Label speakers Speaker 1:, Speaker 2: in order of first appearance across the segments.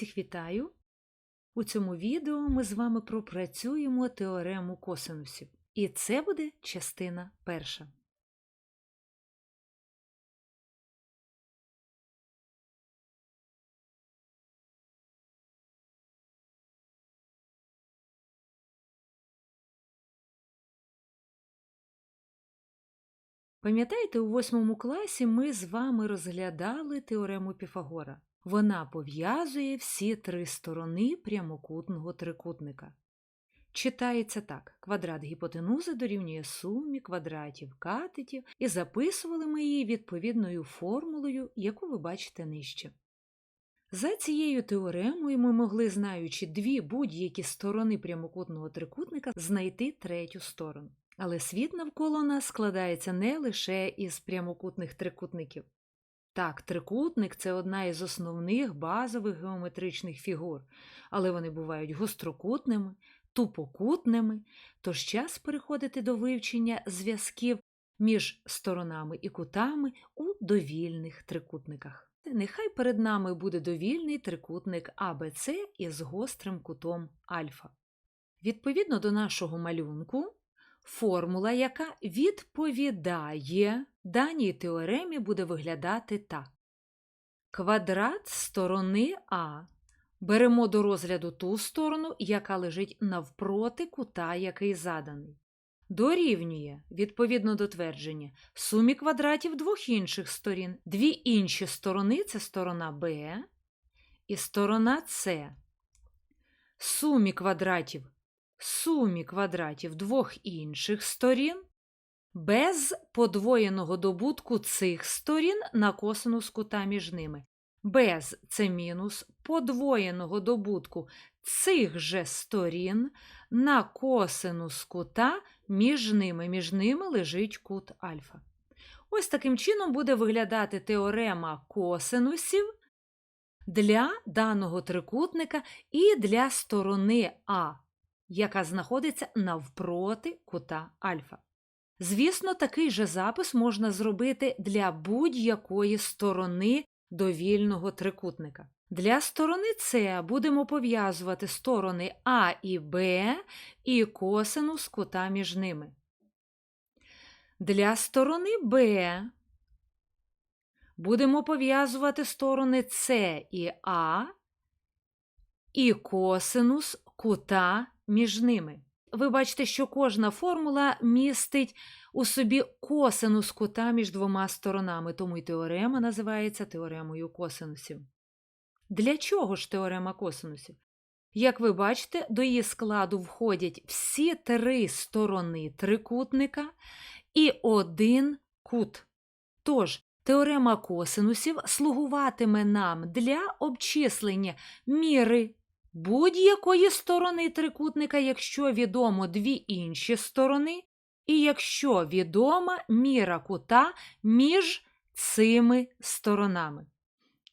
Speaker 1: Всіх вітаю! У цьому відео ми з вами пропрацюємо теорему косинусів. І це буде частина перша. Пам'ятаєте, у восьмому класі ми з вами розглядали теорему Піфагора. Вона пов'язує всі три сторони прямокутного трикутника. Читається так: квадрат гіпотенузи дорівнює сумі квадратів катетів, і записували ми її відповідною формулою, яку ви бачите нижче. За цією теоремою ми могли, знаючи дві будь-які сторони прямокутного трикутника, знайти третю сторону. Але світ навколо нас складається не лише із прямокутних трикутників. Так, трикутник це одна із основних базових геометричних фігур, але вони бувають гострокутними, тупокутними, тож час переходити до вивчення зв'язків між сторонами і кутами у довільних трикутниках. Нехай перед нами буде довільний трикутник АБЦ із гострим кутом альфа. Відповідно до нашого малюнку, формула, яка відповідає даній теоремі, буде виглядати так. Квадрат сторони А. Беремо до розгляду ту сторону, яка лежить навпроти кута, який заданий. Дорівнює, відповідно до твердження, сумі квадратів двох інших сторін. Дві інші сторони це сторона Б і сторона С. Сумі квадратів сумі квадратів двох інших сторін без подвоєного добутку цих сторін на косинус кута між ними. Без це мінус подвоєного добутку цих же сторін на косинус кута між ними. Між ними лежить кут альфа. Ось таким чином буде виглядати теорема косинусів для даного трикутника і для сторони А яка знаходиться навпроти кута альфа. Звісно, такий же запис можна зробити для будь-якої сторони довільного трикутника. Для сторони С будемо пов'язувати сторони А і Б і косинус кута між ними. Для сторони Б будемо пов'язувати сторони С і А і косинус кута між ними. Ви бачите, що кожна формула містить у собі косинус кута між двома сторонами, тому й теорема називається теоремою косинусів. Для чого ж теорема косинусів? Як ви бачите, до її складу входять всі три сторони трикутника і один кут. Тож, теорема косинусів слугуватиме нам для обчислення міри будь-якої сторони трикутника, якщо відомо дві інші сторони, і якщо відома міра кута між цими сторонами.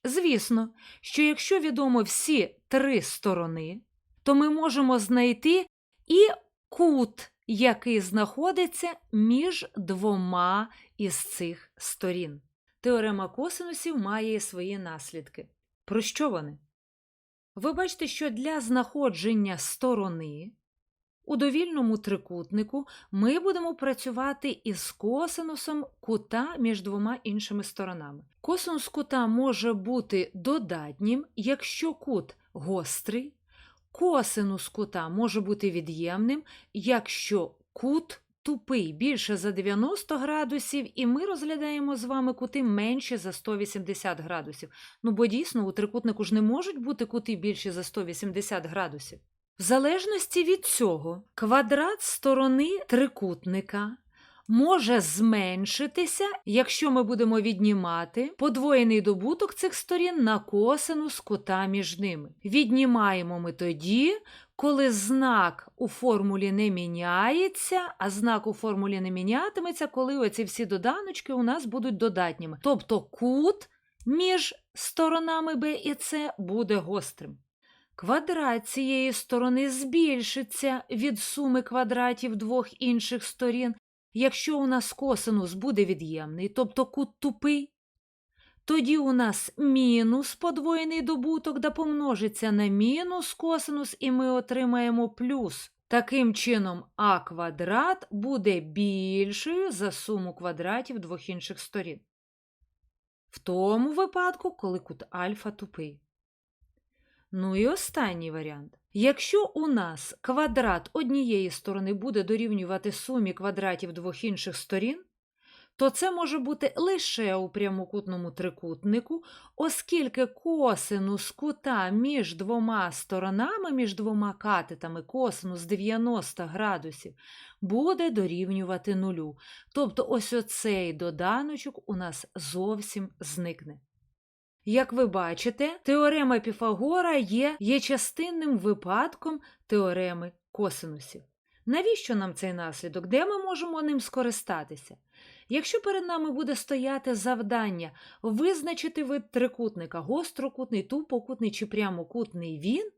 Speaker 1: Звісно, що якщо відомо всі три сторони, то ми можемо знайти і кут, який знаходиться між двома із цих сторін. Теорема косинусів має свої наслідки. Про що вони? Ви бачите, що для знаходження сторони у довільному трикутнику ми будемо працювати із косинусом кута між двома іншими сторонами. Косинус кута може бути додатнім, якщо кут гострий, косинус кута може бути від'ємним, якщо кут тупий більше за 90 градусів, і ми розглядаємо з вами кути менше за 180 градусів. Ну бо дійсно у трикутнику ж не можуть бути кути більше за 180 градусів. В залежності від цього, квадрат сторони трикутника може зменшитися, якщо ми будемо віднімати подвоєний добуток цих сторін на косинус кута між ними. Віднімаємо ми тоді, коли знак у формулі не міняється, а знак у формулі не мінятиметься, коли оці всі доданочки у нас будуть додатніми. Тобто кут між сторонами Б і С буде гострим. Квадрат цієї сторони збільшиться від суми квадратів двох інших сторін, якщо у нас косинус буде від'ємний, тобто кут тупий, Тоді у нас мінус подвоєний добуток да помножиться на мінус косинус, і ми отримаємо плюс. Таким чином, а квадрат буде більшою за суму квадратів двох інших сторін. В тому випадку, коли кут альфа тупий. Ну і останній варіант. Якщо у нас квадрат однієї сторони буде дорівнювати сумі квадратів двох інших сторін, то це може бути лише у прямокутному трикутнику, оскільки косинус кута між двома сторонами, між двома катетами, косинус 90 градусів, буде дорівнювати нулю. Тобто ось оцей доданочок у нас зовсім зникне. Як ви бачите, теорема Піфагора є, є частинним випадком теореми косинусів. Навіщо нам цей наслідок? Де ми можемо ним скористатися? Якщо перед нами буде стояти завдання визначити вид трикутника гострокутний, тупокутний чи прямокутний він,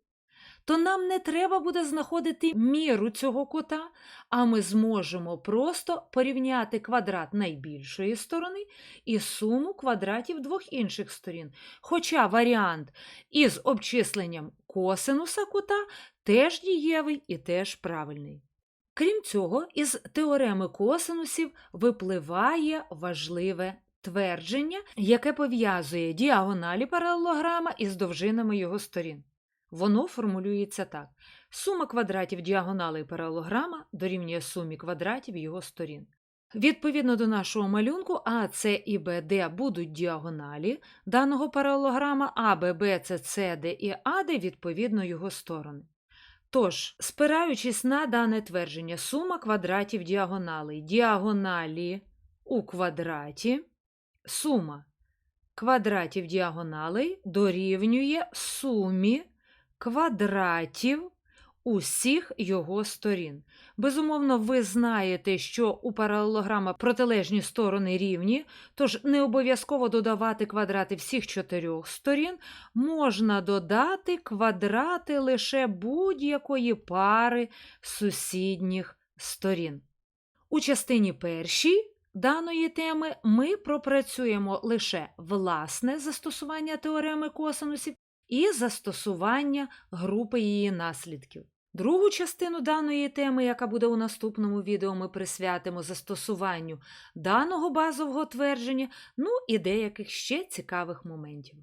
Speaker 1: то нам не треба буде знаходити міру цього кута, а ми зможемо просто порівняти квадрат найбільшої сторони і суму квадратів двох інших сторін. Хоча варіант із обчисленням косинуса кута теж дієвий і теж правильний. Крім цього, із теореми косинусів випливає важливе твердження, яке пов'язує діагоналі паралелограма із довжинами його сторін. Воно формулюється так: сума квадратів діагоналей паралелограма дорівнює сумі квадратів його сторін. Відповідно до нашого малюнку, А, С і Б, Д будуть діагоналі даного паралелограма, А, Б, Б, С, С, Д і АД відповідно його сторони. Тож, спираючись на дане твердження, сума квадратів діагоналей діагоналі у квадраті, сума квадратів діагоналей дорівнює сумі квадратів усіх його сторін. Безумовно, ви знаєте, що у паралелограма протилежні сторони рівні, тож не обов'язково додавати квадрати всіх чотирьох сторін, можна додати квадрати лише будь-якої пари сусідніх сторін. У частині першій даної теми ми пропрацюємо лише власне застосування теореми косинусів і застосування групи її наслідків. Другу частину даної теми, яка буде у наступному відео, ми присвятимо застосуванню даного базового твердження, ну і деяких ще цікавих моментів.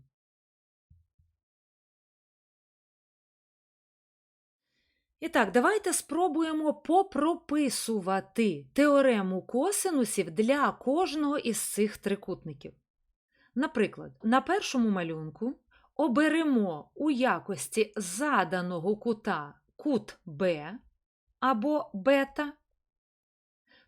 Speaker 1: І так, давайте спробуємо попрописувати теорему косинусів для кожного із цих трикутників. Наприклад, на першому малюнку оберемо у якості заданого кута кут Б або бета.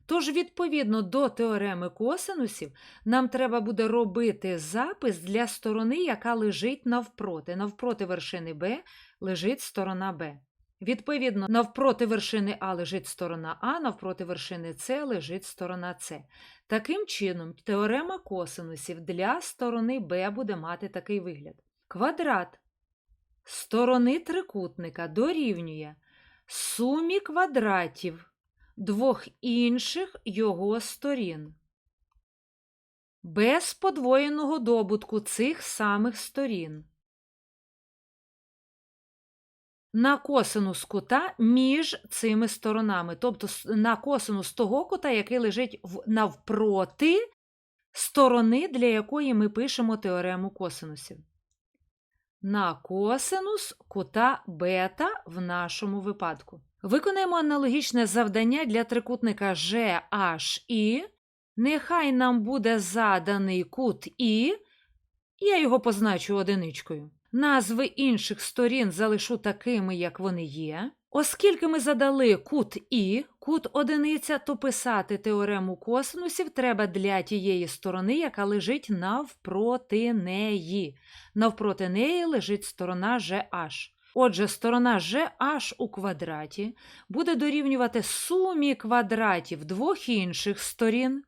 Speaker 1: Тож, відповідно до теореми косинусів, нам треба буде робити запис для сторони, яка лежить навпроти. Навпроти вершини Б лежить сторона Б. Відповідно, навпроти вершини А лежить сторона А, навпроти вершини С лежить сторона С. Таким чином, теорема косинусів для сторони Б буде мати такий вигляд. Квадрат сторони трикутника дорівнює сумі квадратів двох інших його сторін. Без подвоєного добутку цих самих сторін. На косинус кута між цими сторонами, тобто на косинус того кута, який лежить навпроти сторони, для якої ми пишемо теорему косинусів на косинус кута бета в нашому випадку. Виконаємо аналогічне завдання для трикутника GHI. Нехай нам буде заданий кут І, я його позначу одиничкою. Назви інших сторін залишу такими, як вони є. Оскільки ми задали кут І, кут одиниця, то писати теорему косинусів треба для тієї сторони, яка лежить навпроти неї. Навпроти неї лежить сторона GH. Отже, сторона GH у квадраті буде дорівнювати сумі квадратів двох інших сторін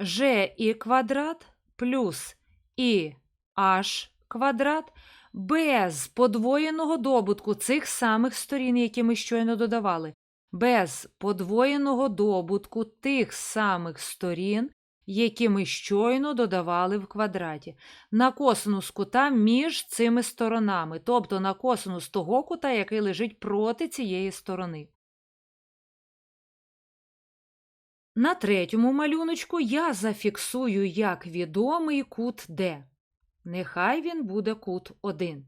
Speaker 1: G і квадрат плюс і h квадрат без подвоєного добутку цих самих сторін, які ми щойно додавали, без подвоєного добутку тих самих сторін, які ми щойно додавали в квадраті, на косинус кута між цими сторонами, тобто на косинус того кута, який лежить проти цієї сторони. На третьому малюночку я зафіксую як відомий кут D. Нехай він буде кут 1.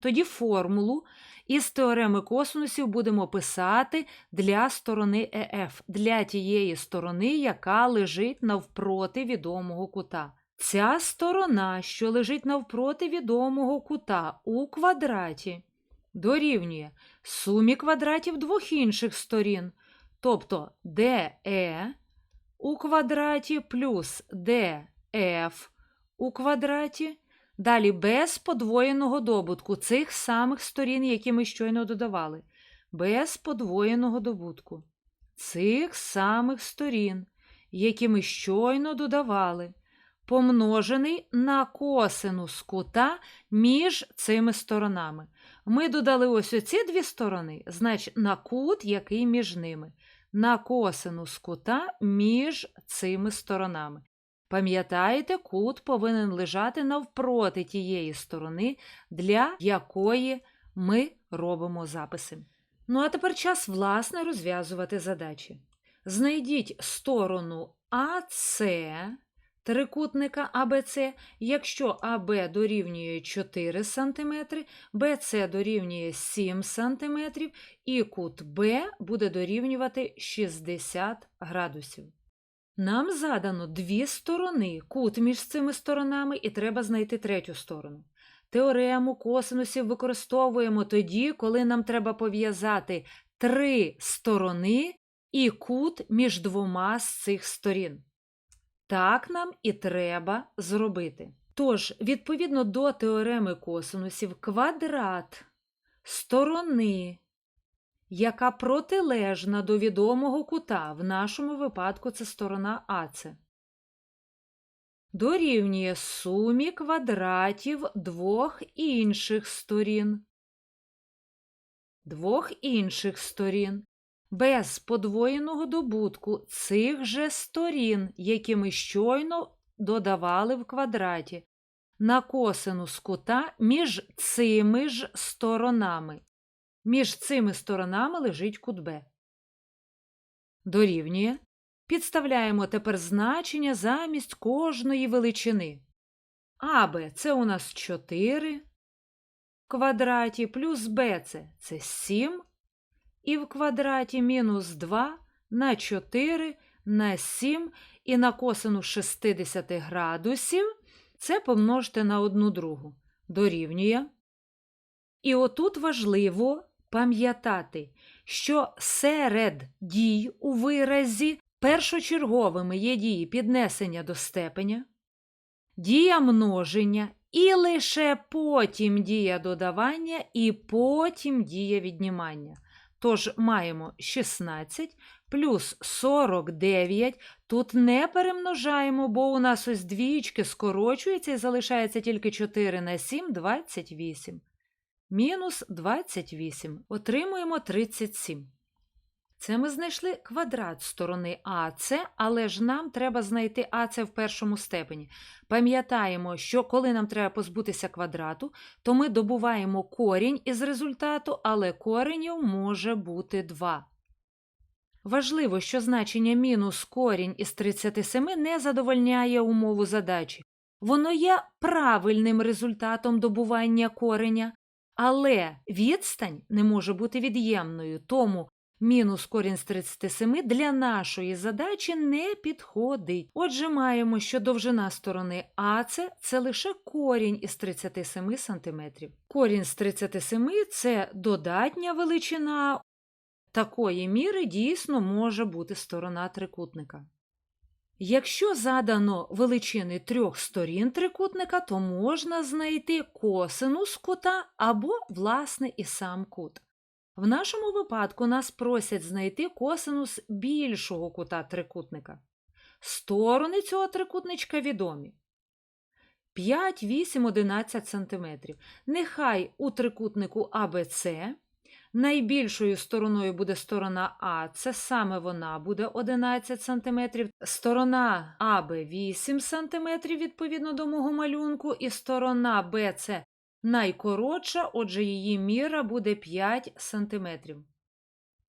Speaker 1: Тоді формулу із теореми косинусів будемо писати для сторони ЕФ, для тієї сторони, яка лежить навпроти відомого кута. Ця сторона, що лежить навпроти відомого кута у квадраті, дорівнює сумі квадратів двох інших сторін, тобто DE у квадраті плюс DF у квадраті. Далі без подвоєного добутку цих самих сторін, які ми щойно додавали. Без подвоєного добутку цих самих сторін, які ми щойно додавали, помножений на косинус кута між цими сторонами. Ми додали ось оці дві сторони, значить на кут, який між ними, на косинус кута між цими сторонами. Пам'ятаєте, кут повинен лежати навпроти тієї сторони, для якої ми робимо записи. Ну, а тепер час, власне, розв'язувати задачі. Знайдіть сторону АС трикутника АБЦ, якщо АБ дорівнює 4 см, БЦ дорівнює 7 см, і кут Б буде дорівнювати 60 градусів. Нам задано дві сторони, кут між цими сторонами, і треба знайти третю сторону. Теорему косинусів використовуємо тоді, коли нам треба пов'язати три сторони і кут між двома з цих сторін. Так нам і треба зробити. Тож, відповідно до теореми косинусів, квадрат сторони яка протилежна до відомого кута, в нашому випадку це сторона АЦ. Дорівнює сумі квадратів двох інших сторін. Двох інших сторін. Без подвоєного добутку цих же сторін, які ми щойно додавали в квадраті, на косинус кута між цими ж сторонами. Між цими сторонами лежить кут Б. Дорівнює. Підставляємо тепер значення замість кожної величини. АБ це у нас 4 в квадраті плюс БЦ це 7. І в квадраті мінус 2 на 4 на 7 і на косину 60 градусів це помножте на одну другу. Дорівнює. І отут важливо пам'ятати, що серед дій у виразі першочерговими є дії піднесення до степеня, дія множення і лише потім дія додавання і потім дія віднімання. Тож маємо 16 плюс 49. Тут не перемножаємо, бо у нас ось двічки скорочується і залишається тільки 4 на 7 28 мінус 28. Отримуємо 37. Це ми знайшли квадрат сторони АЦ, але ж нам треба знайти АЦ в першому степені. Пам'ятаємо, що коли нам треба позбутися квадрату, то ми добуваємо корінь із результату, але коренів може бути 2. Важливо, що значення мінус корінь із 37 не задовольняє умову задачі. Воно є правильним результатом добування кореня, але відстань не може бути від'ємною, тому мінус корінь з 37 для нашої задачі не підходить. Отже, маємо, що довжина сторони АЦ це лише корінь із 37 см. Корінь з 37 це додатня величина. Такої міри дійсно може бути сторона трикутника. Якщо задано величини трьох сторін трикутника, то можна знайти косинус кута або, власне, і сам кут. В нашому випадку нас просять знайти косинус більшого кута трикутника. Сторони цього трикутничка відомі. 5, 8, 11 см. Нехай у трикутнику АБЦ Найбільшою стороною буде сторона А, це саме вона буде 11 см. Сторона АБ 8 см відповідно до мого малюнку, і сторона Б це найкоротша, отже, її міра буде 5 см.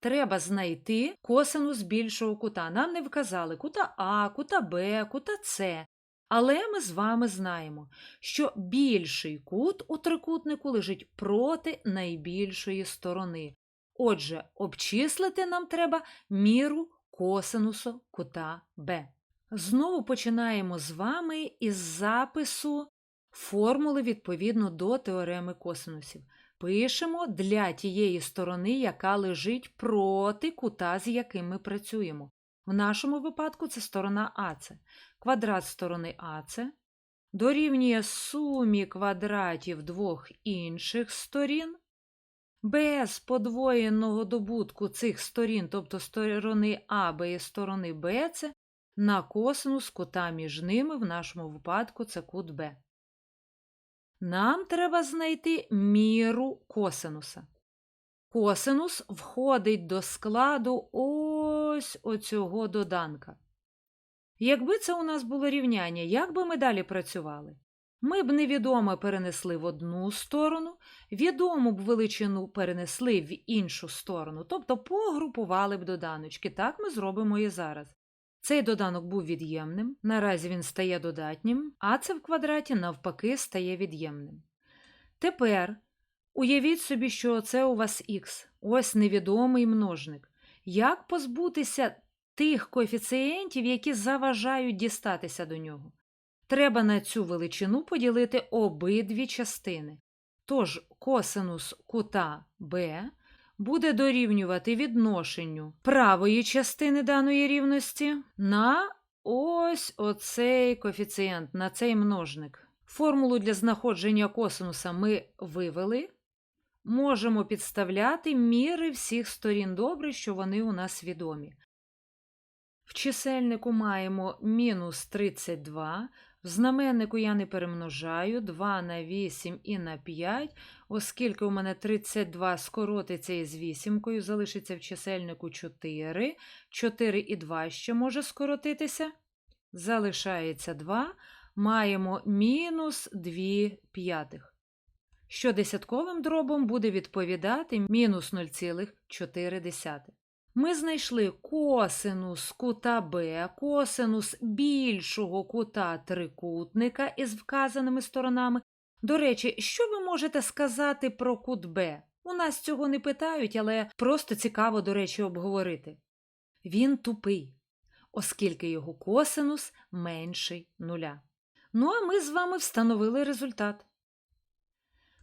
Speaker 1: Треба знайти косинус більшого кута. Нам не вказали кута А, кута Б, кута С. Але ми з вами знаємо, що більший кут у трикутнику лежить проти найбільшої сторони. Отже, обчислити нам треба міру косинусу кута Б. Знову починаємо з вами із запису формули відповідно до теореми косинусів. Пишемо для тієї сторони, яка лежить проти кута, з яким ми працюємо. В нашому випадку це сторона АЦ. Квадрат сторони АЦ дорівнює сумі квадратів двох інших сторін. Без подвоєного добутку цих сторін, тобто сторони АБ і сторони БЦ, на косинус кута між ними, в нашому випадку це кут Б. Нам треба знайти міру косинуса. Косинус входить до складу ось оцього доданка. Якби це у нас було рівняння, як би ми далі працювали? Ми б невідоме перенесли в одну сторону, відому б величину перенесли в іншу сторону, тобто погрупували б доданочки. Так ми зробимо і зараз. Цей доданок був від'ємним, наразі він стає додатнім, а це в квадраті навпаки стає від'ємним. Тепер уявіть собі, що це у вас х, ось невідомий множник. Як позбутися тих коефіцієнтів, які заважають дістатися до нього? Треба на цю величину поділити обидві частини. Тож косинус кута b буде дорівнювати відношенню правої частини даної рівності на ось оцей коефіцієнт, на цей множник. Формулу для знаходження косинуса ми вивели. Можемо підставляти міри всіх сторін добре, що вони у нас відомі. В чисельнику маємо мінус 32, в знаменнику я не перемножаю 2 на 8 і на 5, оскільки у мене 32 скоротиться із вісімкою, залишиться в чисельнику 4, 4 і 2 ще може скоротитися. Залишається 2, маємо мінус 2 п'ятих. Що десятковим дробом буде відповідати мінус 0,4. Ми знайшли косинус кута Б, косинус більшого кута трикутника із вказаними сторонами. До речі, що ви можете сказати про кут Б? У нас цього не питають, але просто цікаво, до речі, обговорити. Він тупий, оскільки його косинус менший нуля. Ну а ми з вами встановили результат.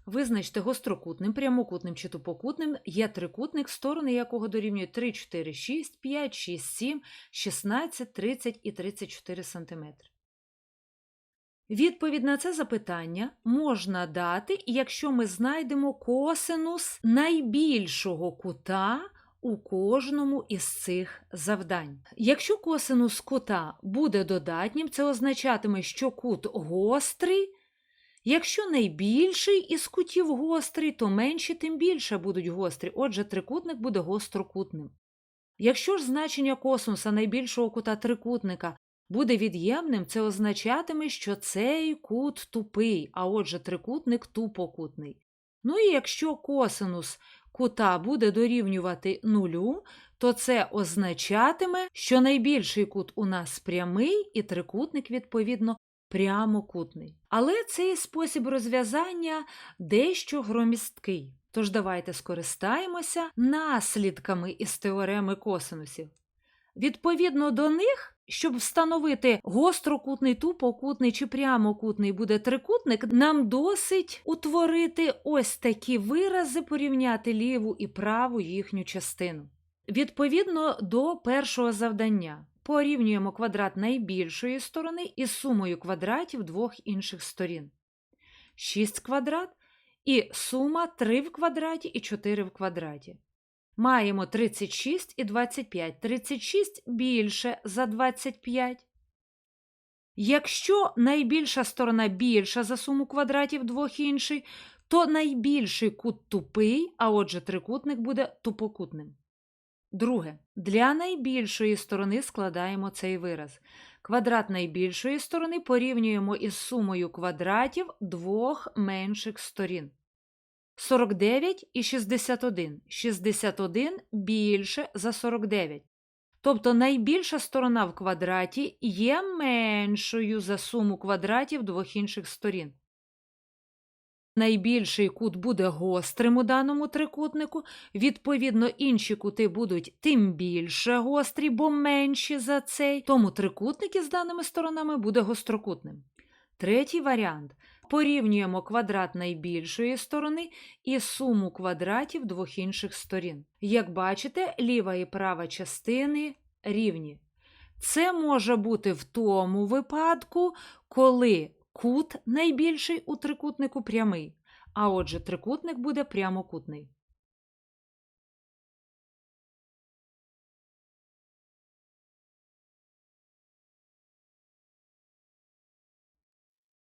Speaker 1: Визначте гострокутним, прямокутним чи тупокутним є трикутник, сторони якого дорівнюють 3, 4, 6, 5, 6, 7, 16, 30 і 34 см. Відповідь на це запитання можна дати, якщо ми знайдемо косинус найбільшого кута у кожному із цих завдань. Якщо косинус кута буде додатнім, це означатиме, що кут гострий. Якщо найбільший із кутів гострий, то менші тим більше будуть гострі, отже, трикутник буде гострокутним. Якщо ж значення косинуса найбільшого кута трикутника буде від'ємним, це означатиме, що цей кут тупий, а отже, трикутник тупокутний. Ну і якщо косинус кута буде дорівнювати нулю, то це означатиме, що найбільший кут у нас прямий і трикутник, відповідно, прямокутний. Але цей спосіб розв'язання дещо громісткий. Тож давайте скористаємося наслідками із теореми косинусів. Відповідно до них, щоб встановити гострокутний, тупокутний чи прямокутний буде трикутник, нам досить утворити ось такі вирази, порівняти ліву і праву їхню частину. Відповідно до першого завдання. Порівнюємо квадрат найбільшої сторони із сумою квадратів двох інших сторін. 6 квадрат і сума 3 в квадраті і 4 в квадраті. Маємо 36 і 25. 36 більше за 25. Якщо найбільша сторона більша за суму квадратів двох інших, то найбільший кут тупий, а отже, трикутник буде тупокутним. Друге. Для найбільшої сторони складаємо цей вираз. Квадрат найбільшої сторони порівнюємо із сумою квадратів двох менших сторін. 49 і 61. 61 більше за 49. Тобто найбільша сторона в квадраті є меншою за суму квадратів двох інших сторін. Найбільший кут буде гострим у даному трикутнику, відповідно, інші кути будуть тим більше гострі, бо менші за цей, тому трикутник із даними сторонами буде гострокутним. Третій варіант. Порівнюємо квадрат найбільшої сторони і суму квадратів двох інших сторін. Як бачите, ліва і права частини рівні. Це може бути в тому випадку, коли кут найбільший у трикутнику прямий, а отже, трикутник буде прямокутний.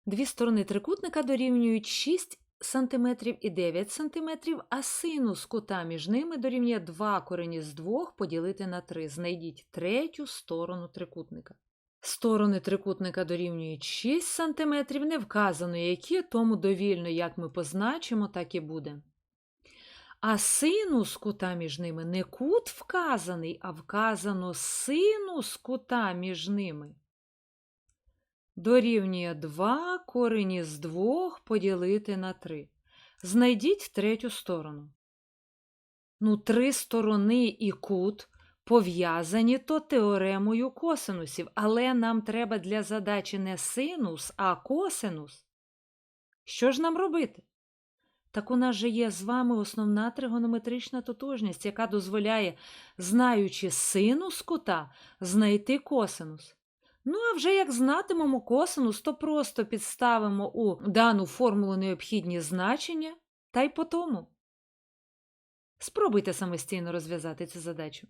Speaker 1: Дві сторони трикутника дорівнюють 6 см і 9 см, а синус кута між ними дорівнює 2 корені з 2 поділити на 3. Знайдіть третю сторону трикутника. Сторони трикутника дорівнюють 6 см, не вказано які, тому довільно, як ми позначимо, так і буде. А синус кута між ними не кут вказаний, а вказано синус кута між ними. Дорівнює 2 корені з 2 поділити на 3. Знайдіть третю сторону. Ну, три сторони і кут пов'язані то теоремою косинусів, але нам треба для задачі не синус, а косинус. Що ж нам робити? Так у нас же є з вами основна тригонометрична тотожність, яка дозволяє, знаючи синус кута, знайти косинус. Ну, а вже як знатимемо косинус, то просто підставимо у дану формулу необхідні значення та й по тому. Спробуйте самостійно розв'язати цю задачу.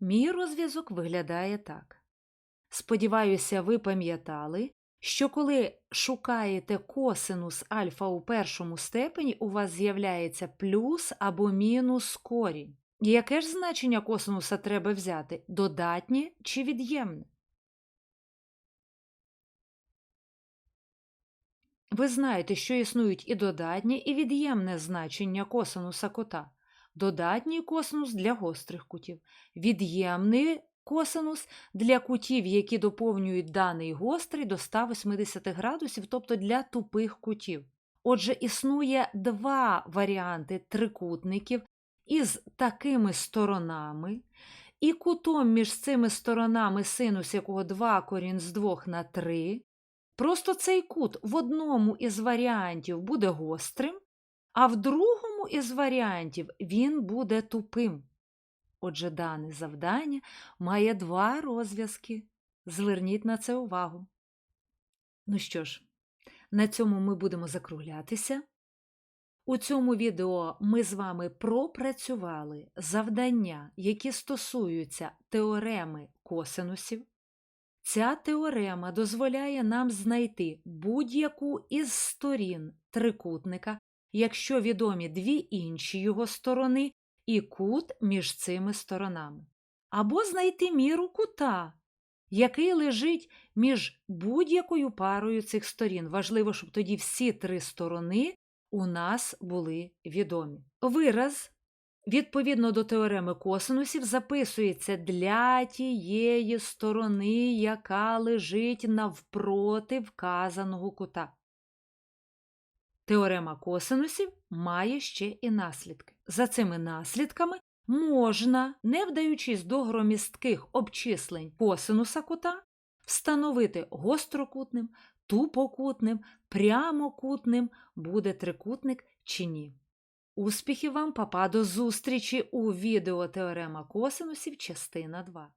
Speaker 1: Мій розв'язок виглядає так. Сподіваюся, ви пам'ятали, що коли шукаєте косинус альфа у першому степені, у вас з'являється плюс або мінус корінь. Яке ж значення косинуса треба взяти? Додатнє чи від'ємне? Ви знаєте, що існують і додатнє, і від'ємне значення косинуса кота. Додатній косинус для гострих кутів, від'ємний косинус для кутів, які доповнюють даний гострий до 180 градусів, тобто для тупих кутів. Отже, існує два варіанти трикутників із такими сторонами, і кутом між цими сторонами синус якого 2 корінь з 2 на 3. Просто цей кут в одному із варіантів буде гострим, а в другому із варіантів він буде тупим. Отже, дане завдання має два розв'язки. Зверніть на це увагу. Ну що ж, на цьому ми будемо закруглятися. У цьому відео ми з вами пропрацювали завдання, які стосуються теореми косинусів. Ця теорема дозволяє нам знайти будь-яку із сторін трикутника, якщо відомі дві інші його сторони і кут між цими сторонами. Або знайти міру кута, який лежить між будь-якою парою цих сторін. Важливо, щоб тоді всі три сторони у нас були відомі. Вираз, відповідно до теореми косинусів, записується для тієї сторони, яка лежить навпроти вказаного кута. Теорема косинусів має ще і наслідки. За цими наслідками можна, не вдаючись до громістких обчислень косинуса кута, встановити гострокутним, тупокутним, прямокутним буде трикутник чи ні. Успіхів вам, папа, до зустрічі у відео Теорема косинусів, частина 2.